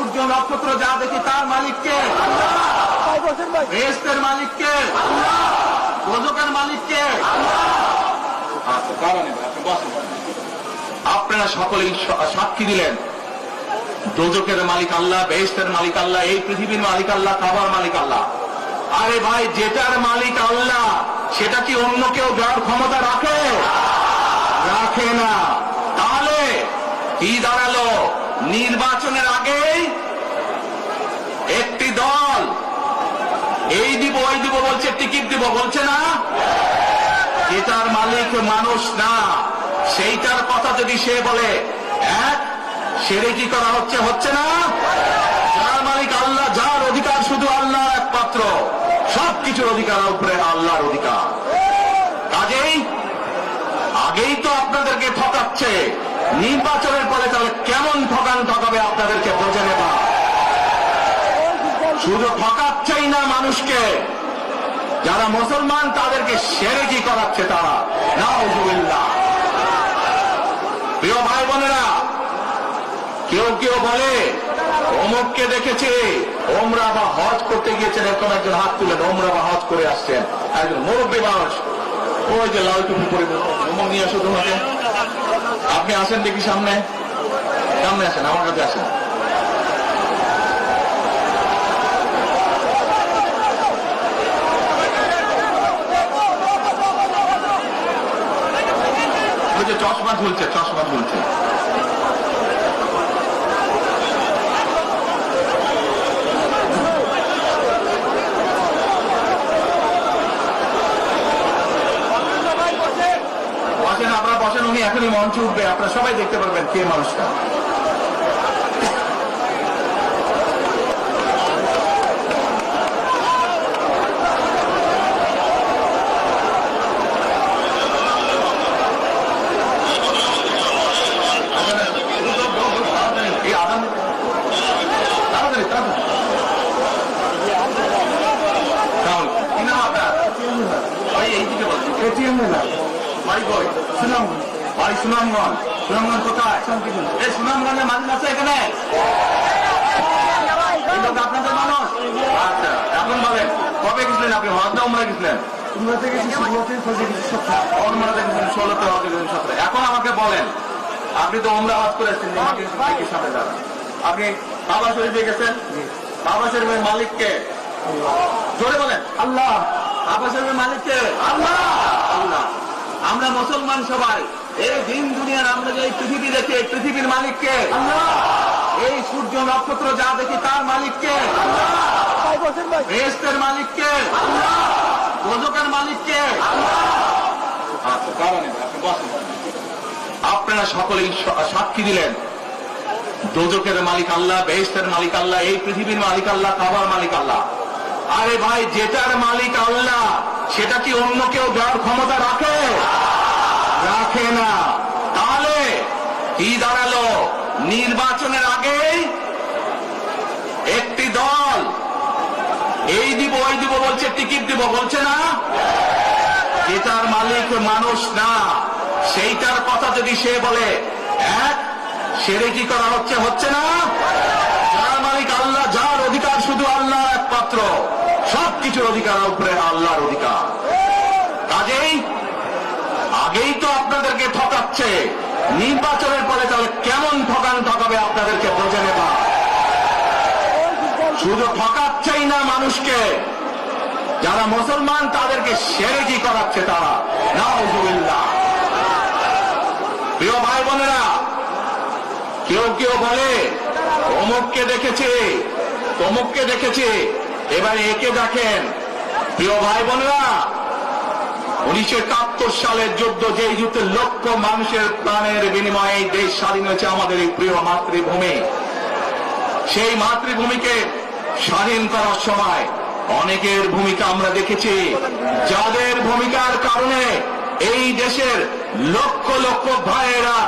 সূর্য নক্ষত্র যা দেখি তার মালিককে। বেহেস্তের মালিককে। রোজকের মালিককে। আপনারা সকলেই সাক্ষী দিলেন। দোজকের মালিক আল্লাহ, বেহেস্তের মালিক আল্লাহ, এই পৃথিবীর মালিক আল্লাহ খাবার মালিক আল্লাহ। আরে ভাই, যেটার মালিক আল্লাহ, সেটা কি অন্য কেউ দেওয়ার ক্ষমতা রাখে? রাখে না। তাহলে কি দাঁড়াল? নির্বাচনের আগে একটি দল, এই দিব, ওই দিব, বলছে, টিকিট দিব, বলছে না। যেটার মালিক মানুষ না, সেইটার কথা যদি সে বলে এক সেরে কি করা হচ্ছে হচ্ছে না? যার মালিক আল্লাহ, যার অধিকার শুধু আল্লাহ একমাত্র সব কিছুর অধিকার উপরে আল্লাহর অধিকার। কাজেই আগেই তো আপনাদেরকে ঠকাচ্ছে। নির্বাচনের পরে তাহলে কেমন ঠকান ঠকাবে আপনাদেরকে বোঝে নেবা শুধু ঠকাচ্ছেই না মানুষকে। যারা মুসলমান, তাদেরকে সেরে কি করাচ্ছে তারা। নাউজুবিল্লাহ। প্রিয় ভাই বোনেরা কেউ কেউ বলে, অমুককে দেখেছে, ওমরা বা হজ করতে গিয়েছেন, এরকম একজন হাত তুলেন ওমরা বা হজ করে আসছেন। একজন মুরব্বী মানুষ। ওই যে লাল টুপি পরে অমুক নিয়ে আসো তোমাকে। আপনি আসেন দেখি সামনে। সামনে আসেন আমার কাছে আসেন। চশমা ঝুলছে চশমা ঝুলছে। এখনই মঞ্চে উঠবে আপনারা সবাই দেখতে পারবেন কে মানুষটা এই আদান তাড়াতাড়ি তাড়াতাড়ি তাহলে কি নাম আপনার ভাই এইদিকে বলছি এটিএম না বাড়ি কই সুনাম বাড়ি সুনামগঞ্জ। সুনামগঞ্জ কোথায়? এই সুনামগঞ্জের মানুষ আছে এখানে? আপনাদের মানুষ? আচ্ছা এখন বলেন কবে গেছিলেন আপনি? উমরা গেছিলেন? হজে এখন আমাকে বলেন আপনি তো উমরা হজ করে এসেছেন আমাকে দেখি সামনে দাঁড়ান। আপনি বাবা শরীফে গেছেন? বাবা শরীফের মালিককে জোরে বলেন। আল্লাহ। বাবা শরীফের মালিককে আল্লাহ। আল্লাহ। আমরা মুসলমান সবাই। এই দিন দুনিয়ার আমরা যে পৃথিবী দেখি এই পৃথিবীর মালিককে? এই সূর্য নক্ষত্র যা দেখি তার মালিককে? বেহেস্তের মালিককে? রোজকের মালিককে? আচ্ছা আপনারা সকলেই সাক্ষী দিলেন। দোজকের মালিক আল্লাহ বেহেস্তের মালিক আল্লাহ এই পৃথিবীর মালিক আল্লাহ খাবার মালিক আল্লাহ। আরে ভাই যেটার মালিক আল্লাহ সেটা কি অন্য কেউ দেওয়ার ক্ষমতা রাখে? রাখে না। তাহলে কি দাঁড়াল? নির্বাচনের আগে একটি দল, এই দিব, ওই দিব, বলছে, টিকিট দিব, বলছে না? যেটার মালিক মানুষ না, সেইটার কথা যদি সে বলে এক সেরে কি করা হচ্ছে হচ্ছে না? যার মালিক আল্লাহ, যার অধিকার শুধু আল্লাহ একমাত্র সব কিছুর অধিকার উপরে আল্লাহর অধিকার কাজেই আগেই আপনাদেরকে ঠকাচ্ছে। নির্বাচনের পরে তাহলে কেমন ঠকান ঠকাবে আপনাদেরকে বোঝে নেবা। শুধু ঠকাচ্ছেই না মানুষকে। যারা মুসলমান, তাদেরকে সেরে কি করাচ্ছে তারা। নাউজুবিল্লাহ। প্রিয় ভাই বোনেরা কেউ কেউ বলে, অমুককে দেখেছে, তমুককে দেখেছে। এবারে একে দেখেন। প্রিয় ভাই বোনেরা উনিশশো একাত্তর সালের যুদ্ধ যে যুদ্ধে লক্ষ মানুষের প্রাণের বিনিময়ে দেশ স্বাধীন হয়েছে আমাদের এই প্রিয় মাতৃভূমি। সেই মাতৃভূমিকে স্বাধীন করার সময় অনেকের ভূমিকা আমরা দেখেছি। যাদের ভূমিকার কারণে এই দেশের লক্ষ লক্ষ ভাইয়েরা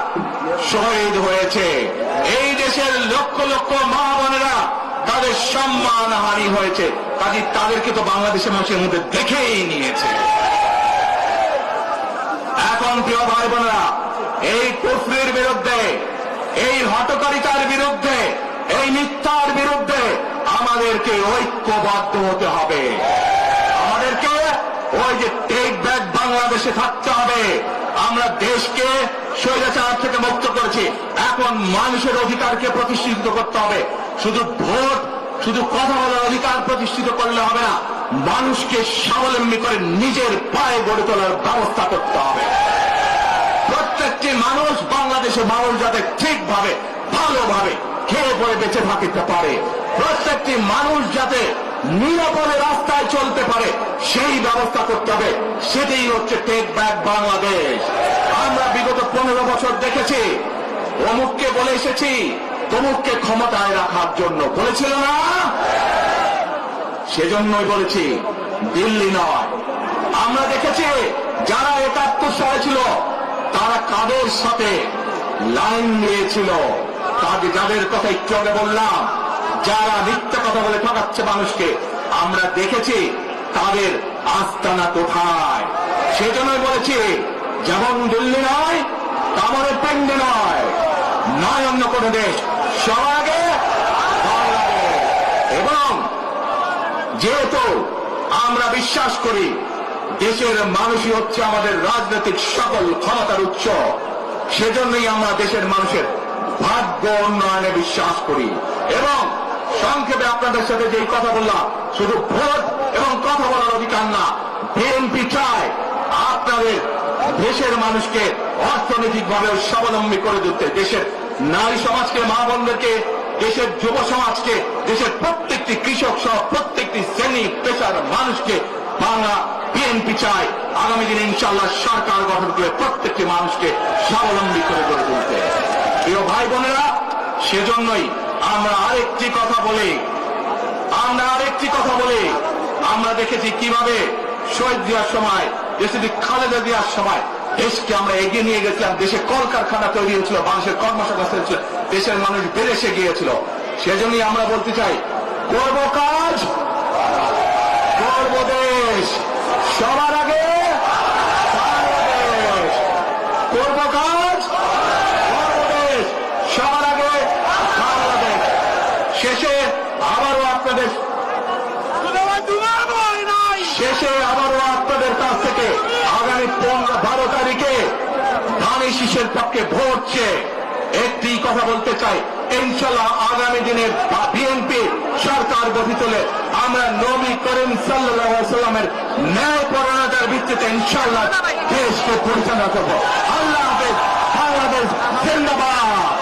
শহীদ হয়েছে। এই দেশের লক্ষ লক্ষ মা বোনেরা তাদের সম্মান হানি হয়েছে। কাজে তাদেরকে তো বাংলাদেশের মানুষের মধ্যে দেখেই নিয়েছে। এখন প্রিয় ভাই বোনেরা এই কুফরির বিরুদ্ধে, এই হটকারিতার বিরুদ্ধে, এই মিথ্যার বিরুদ্ধে আমাদেরকে ঐক্যবদ্ধ হতে হবে। আমাদেরকে ওই যে টেক ব্যাক বাংলাদেশে থাকতে হবে। আমরা দেশকে স্বৈরাচার থেকে মুক্ত করেছি। এখন মানুষের অধিকারকে প্রতিষ্ঠিত করতে হবে। শুধু ভোট, শুধু কথা বলার অধিকার প্রতিষ্ঠিত করলে হবে না, মানুষকে স্বাবলম্বী করে নিজের পায়ে গড়ে তোলার ব্যবস্থা করতে হবে। মানুষ বাংলাদেশের মানুষ যাতে ঠিকভাবে, ভালোভাবে খেয়ে পরে বেঁচে থাকিতে পারে। প্রত্যেকটি মানুষ যাতে নিরাপদে রাস্তায় চলতে পারে, সেই ব্যবস্থা করতে হবে। সেটাই হচ্ছে টেক ব্যাক বাংলাদেশ আমরা বিগত পনেরো বছর দেখেছি, অমুককে বলে এসেছি, তমুককে ক্ষমতায় রাখার জন্য। বলেছিল না? সেজন্যই বলেছি, দিল্লি নয়। আমরা দেখেছি, যারা একাত্তর সালে ছিল কাদের সাথে লাইন নিয়েছিল। তাদের যাদের কথা একটু আগে বললাম, যারা মিথ্যা কথা বলে ঠকাচ্ছে মানুষকে, আমরা দেখেছি তাদের আস্তানা কোথায়। সেজন্যই বলেছি, যেমন দিল্লি নয় তেমন পেন্ডে নয়। নয় অন্য কোনো দেশ সবার আগে। এবং যেহেতু আমরা বিশ্বাস করি দেশের মানুষই হচ্ছে আমাদের রাজনৈতিক সকল ক্ষমতার উৎস। সেজন্যই আমরা দেশের মানুষের ভাগ্য উন্নয়নে বিশ্বাস করি। এবং সংক্ষেপে আপনাদের সাথে যেই কথা বললাম, শুধু ভোট এবং কথা বলার অধিকার না, বিএনপি চায় আপনাদের দেশের মানুষকে অর্থনৈতিকভাবে স্বাবলম্বী করে দিতে দেশের নারী সমাজকে, মা বোনদেরকে, দেশের যুব সমাজকে, দেশের প্রত্যেকটি কৃষক সহ প্রত্যেকটি শ্রেণি, পেশার মানুষকে বাংলা বিএনপি চায় আগামী দিনে ইনশাল্লাহ সরকার গঠন করে প্রত্যেকটি মানুষকে স্বাবলম্বী করে গড়ে তুলতে। প্রিয় ভাই বোনেরা, সেজন্যই আমরা আরেকটি কথা বলি। আমরা আরেকটি কথা বলি। আমরা দেখেছি কীভাবে শহীদ দেওয়ার সময় দেশে খালেদা দেওয়ার সময় দেশকে আমরা এগিয়ে নিয়ে গেছিলাম। দেশে কলকারখানা তৈরি হয়েছিল মানুষের কর্মসংস্থান হয়েছিল, দেশের মানুষ বেড়েছে গিয়েছিল। সেজন্যই আমরা বলতে চাই করব কাজ করব দেশ। সবার আগে করব কাজ করব দেশ সবার আগে বাংলাদেশ। শেষে আবারও আপনাদের শেষে আবারও আপনাদের কাছ থেকে আগামী পনেরো বারো তারিখে ধানি পক্ষে ভোট একটি কথা বলতে চাই। ইনশাল্লাহ আগামী দিনে বিএনপি সরকার গঠিত হলে আমরা নবী করিম সাল্লামের ন্যায় পরণতার ভিত্তিতে ইনশাল্লাহ দেশকে পরিচালনা করব। আল্লাহ হাফেজ বাংলাদেশ জিন্দাবাদ।